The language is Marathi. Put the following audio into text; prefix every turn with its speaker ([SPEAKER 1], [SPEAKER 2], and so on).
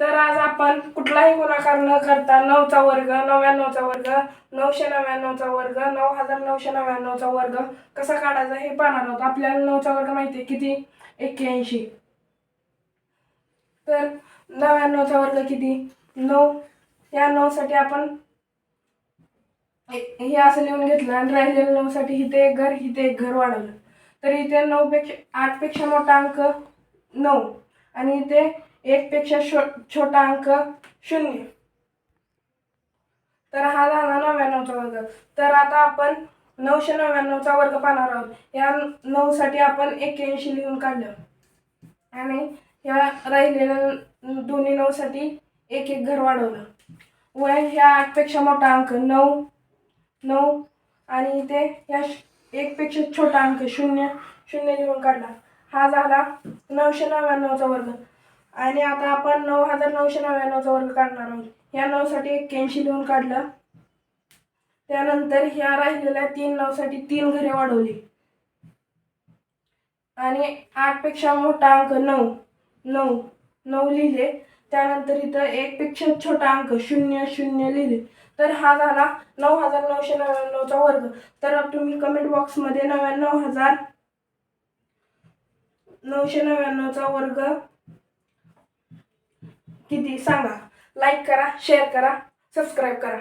[SPEAKER 1] तर आज आपण कुठलाही गुणाकार न करता नऊचा वर्ग नव्याण्णवचा वर्ग नऊशे नव्याण्णवचा वर्ग नऊ हजार नऊशे नव्याण्णवचा वर्ग कसा काढायचा हे पाहणार आहोत. आपल्याला नऊचा वर्ग माहिती आहे किती? एक्क्याऐंशी. तर नव्याण्णवचा वर्ग किती? नऊ. या नऊसाठी आपण हे असं लिहून घेतलं आणि राहिलेल्या नऊसाठी इथे एक घर इथे एक घर वाढवलं. तर इथे नऊपेक्षा आठपेक्षा मोठा अंक नऊ आणि इथे एकपेक्षा शो छोटा अंक शून्य. तर हा झाला नव्याण्णवचा वर्ग. तर आता आपण नऊशे नव्याण्णवचा वर्ग पाहणार आहोत. या नऊसाठी आपण एक्क्याऐंशी लिहून काढलं. आणि ह्या राहिलेल्या दोन्ही नऊसाठी एक एक घर वाढवलं. व ह्या आठपेक्षा मोठा अंक नऊ नऊ आणि इथे या एकपेक्षा छोटा अंक शून्य शून्य लिहून काढला. हा झाला नऊशे नव्याण्णवचा वर्ग. आणि आता आपण नऊ हजार नऊशे नव्याण्णवचा वर्ग काढणार आहोत. ह्या नऊसाठी एक्क्याऐंशी लिहून काढलं. त्यानंतर ह्या राहिलेल्या तीन नऊसाठी तीन घरे वाढवली. आणि आठपेक्षा मोठा अंक नऊ नऊ नऊ लिहिले. त्यानंतर इथं एकपेक्षा छोटा अंक शून्य शून्य लिहिले. तर हा झाला नऊ हजार नऊशे नव्याण्णवचा वर्ग. तर तुम्ही कमेंट बॉक्समध्ये नव्याण्णव हजार नऊशे नव्याण्णवचा वर्ग किती सांगा? लाईक करा शेअर करा सबस्क्राईब करा.